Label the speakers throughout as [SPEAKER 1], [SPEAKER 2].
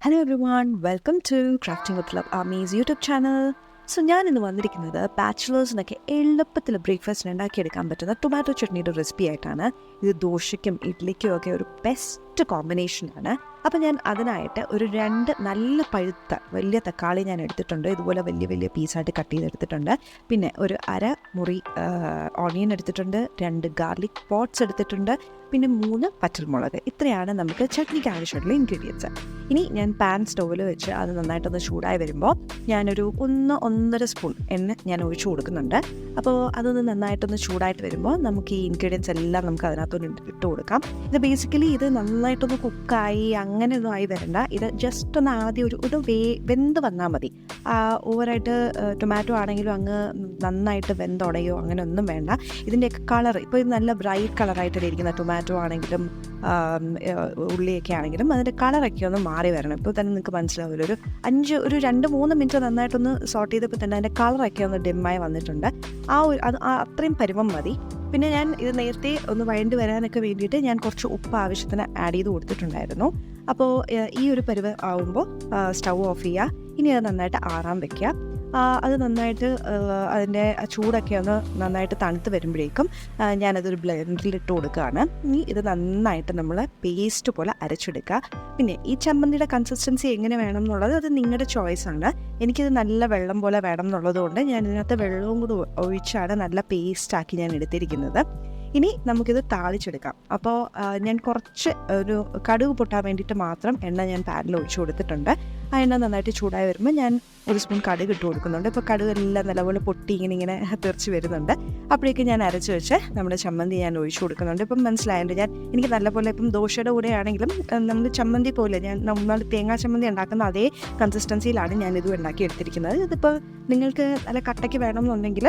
[SPEAKER 1] Hello every one welcome to crafting with love Ami's YouTube channel so ഞാൻ ഇന്ന് വന്നിരിക്കുന്നത് ബാച്ചിലേഴ്സിനൊക്കെ എളുപ്പത്തിൽ ബ്രേക്ക്ഫാസ്റ്റിന് ഉണ്ടാക്കിയെടുക്കാൻ പറ്റുന്ന ടൊമാറ്റോ ചട്നിയുടെ റെസിപ്പി ആയിട്ടാണ്. ഇത് ദോശയ്ക്കും ഇഡ്ലിക്കും ഒക്കെ ഒരു ബെസ്റ്റ് കോമ്പിനേഷനാണ് അപ്പോൾ ഞാൻ അതിനായിട്ട് ഒരു രണ്ട് നല്ല പഴുത്ത വലിയ തക്കാളി ഞാൻ എടുത്തിട്ടുണ്ട്. ഇതുപോലെ വലിയ വലിയ പീസായിട്ട് കട്ട് ചെയ്തെടുത്തിട്ടുണ്ട് പിന്നെ ഒരു അര മുറി ഓണിയൻ എടുത്തിട്ടുണ്ട്. രണ്ട് ഗാർലിക് പോട്ട്സ് എടുത്തിട്ടുണ്ട്. പിന്നെ മൂന്ന് പച്ചമുളക്. ഇത്രയാണ് നമുക്ക് ചട്നിക്ക് ആവശ്യമുള്ള ഇൻഗ്രീഡിയൻസ് ഇനി ഞാൻ പാൻ സ്റ്റൗവിൽ വെച്ച് അത് നന്നായിട്ടൊന്ന് ചൂടായി വരുമ്പോൾ ഞാനൊരു ഒന്ന് ഒന്നര സ്പൂൺ എണ്ണ ഞാൻ ഒഴിച്ചു കൊടുക്കുന്നുണ്ട്. അപ്പോൾ അതൊന്ന് നന്നായിട്ടൊന്ന് ചൂടായിട്ട് വരുമ്പോൾ നമുക്ക് ഈ ഇൻഗ്രീഡിയൻസ് എല്ലാം നമുക്ക് അതിനകത്തൊന്ന് ഇട്ട് കൊടുക്കാം. ഇത് ബേസിക്കലി ഇത് നന്നായിട്ടൊന്ന് കുക്കായി അങ്ങനെയൊന്നും ആയി വരണ്ട. ഇത് ജസ്റ്റ് ഒന്ന് ആദ്യം ഒരു ഒരു വേ വെന്ത് വന്നാൽ മതി. ഓവറായിട്ട് ടൊമാറ്റോ ആണെങ്കിലും അങ്ങ് നന്നായിട്ട് വെന്തുടയോ അങ്ങനെ ഒന്നും വേണ്ട. ഇതിന്റെയൊക്കെ കളർ ഇപ്പോൾ ഇത് നല്ല ബ്രൈറ്റ് കളറായിട്ട് ഇരിക്കുന്ന ടൊമാറ്റോ ആണെങ്കിലും ഉള്ളിയൊക്കെ ആണെങ്കിലും അതിന്റെ കളറൊക്കെ ഒന്ന് മാറി വരണം. ഇപ്പോൾ തന്നെ നിങ്ങൾക്ക് മനസ്സിലാവില്ല ഒരു അഞ്ച് ഒരു രണ്ട് മൂന്ന് മിനിറ്റ് നന്നായിട്ടൊന്ന് സോട്ട് ചെയ്തപ്പോൾ തന്നെ അതിന്റെ കളറൊക്കെ ഒന്ന് ഡിമ്മായി വന്നിട്ടുണ്ട്. ആ ഒരു അത് അത്രയും പരുവം മതി. പിന്നെ ഞാൻ ഇത് നേരത്തെ ഒന്ന് വഴണ്ടി വരാനൊക്കെ വേണ്ടിയിട്ട് ഞാൻ കുറച്ച് ഉപ്പ് ആവശ്യത്തിന് ആഡ് ചെയ്ത് കൊടുത്തിട്ടുണ്ടായിരുന്നു. അപ്പോൾ ഈ ഒരു പരുവ് ആവുമ്പോൾ സ്റ്റൗ ഓഫ് ചെയ്യുക ഇനി അത് നന്നായിട്ട് ആറാൻ വെക്കുക അത് നന്നായിട്ട് അതിന്റെ ചൂടൊക്കെ ഒന്ന് നന്നായിട്ട് തണുത്ത് വരുമ്പോഴേക്കും ഞാനതൊരു ബ്ലെൻഡറിൽ ഇട്ട് കൊടുക്കുകയാണ് ഇനി ഇത് നന്നായിട്ട് നമ്മൾ പേസ്റ്റ് പോലെ അരച്ചെടുക്കുക പിന്നെ ഈ ചമ്മന്തിയുടെ കൺസിസ്റ്റൻസി എങ്ങനെ വേണം എന്നുള്ളത് അത് നിങ്ങളുടെ ചോയ്സാണ് എനിക്കിത് നല്ല വെള്ളം പോലെ വേണം എന്നുള്ളതുകൊണ്ട് ഞാൻ ഇതിനകത്ത് വെള്ളവും കൂടി ഒഴിച്ചാണ് നല്ല പേസ്റ്റാക്കി ഞാൻ എടുത്തിരിക്കുന്നത്. ഇനി നമുക്കിത് താളിച്ചെടുക്കാം. അപ്പോൾ ഞാൻ കുറച്ച് ഒരു കടുക് പൊട്ടാൻ വേണ്ടിയിട്ട് മാത്രം എണ്ണ ഞാൻ പാനിൽ ഒഴിച്ചു കൊടുത്തിട്ടുണ്ട്. എണ്ണ നന്നായിട്ട് ചൂടായി വരുമ്പോൾ ഞാൻ ഒരു സ്പൂൺ കടുക് ഇട്ട് കൊടുക്കുന്നുണ്ട്. ഇപ്പോൾ കടുക് എല്ലാം നല്ലപോലെ പൊട്ടി ഇങ്ങനെ ഇങ്ങനെ തെറിച്ച് വരുന്നുണ്ട്. അപ്പോഴേക്കും ഞാൻ അരച്ച് വെച്ച് നമ്മുടെ ചമ്മന്തി ഞാൻ ഒഴിച്ചു കൊടുക്കുന്നുണ്ട്. ഇപ്പം മനസ്സിലായതുകൊണ്ട് ഞാൻ എനിക്ക് നല്ലപോലെ ഇപ്പം ദോശയുടെ കൂടെ ആണെങ്കിലും നമ്മൾ ചമ്മന്തി പോലെ ഞാൻ നമ്മൾ തേങ്ങാ ചമ്മന്തി ഉണ്ടാക്കുന്ന അതേ കൺസിസ്റ്റൻസിയിലാണ് ഞാൻ ഇത് ഉണ്ടാക്കി എടുത്തിരിക്കുന്നത്. ഇതിപ്പോൾ നിങ്ങൾക്ക് നല്ല കട്ടയ്ക്ക് വേണമെന്നുണ്ടെങ്കിൽ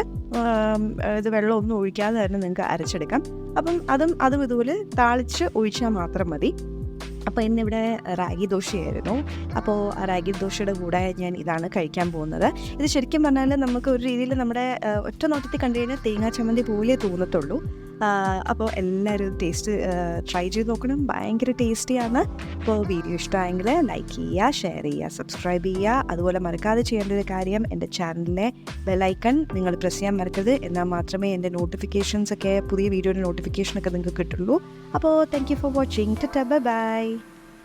[SPEAKER 1] ഇത് വെള്ളമൊന്നും ഒഴിക്കാതെ തന്നെ നിങ്ങൾക്ക് അരച്ചെടുക്കാം. അപ്പം അതും അതും ഇതുപോലെ താളിച്ച് ഒഴിച്ചാൽ മാത്രം മതി. അപ്പോൾ ഇന്നിവിടെ റാഗി ദോശയായിരുന്നു. അപ്പോൾ ആ റാഗി ദോശയുടെ കൂടെ ഞാൻ ഇതാണ് കഴിക്കാൻ പോകുന്നത്. ഇത് ശരിക്കും പറഞ്ഞാൽ നമുക്ക് ഒരു രീതിയിൽ നമ്മുടെ ഒറ്റ നോട്ടത്തിൽ കണ്ടു കഴിഞ്ഞാൽ തേങ്ങാ ചമ്മന്തി പോലെ തോന്നത്തുള്ളൂ. അപ്പോൾ എല്ലാവരും ടേസ്റ്റ് ട്രൈ ചെയ്ത് നോക്കണം. ഭയങ്കര ടേസ്റ്റിയാണ് അപ്പോൾ വീഡിയോ ഇഷ്ടമായെങ്കിൽ ലൈക്ക് ചെയ്യുക ഷെയർ ചെയ്യുക സബ്സ്ക്രൈബ് ചെയ്യുക. അതുപോലെ മറക്കാതെ ചെയ്യേണ്ട ഒരു കാര്യം എന്റെ ചാനലിലെ ബെലൈക്കൺ നിങ്ങൾ പ്രസ് ചെയ്യാൻ മറക്കരുത്. എന്നാൽ മാത്രമേ എന്റെ നോട്ടിഫിക്കേഷൻസ് ഒക്കെ പുതിയ വീഡിയോയുടെ നോട്ടിഫിക്കേഷൻ ഒക്കെ നിങ്ങൾക്ക് കിട്ടുള്ളൂ. അപ്പോൾ thank you for watching bye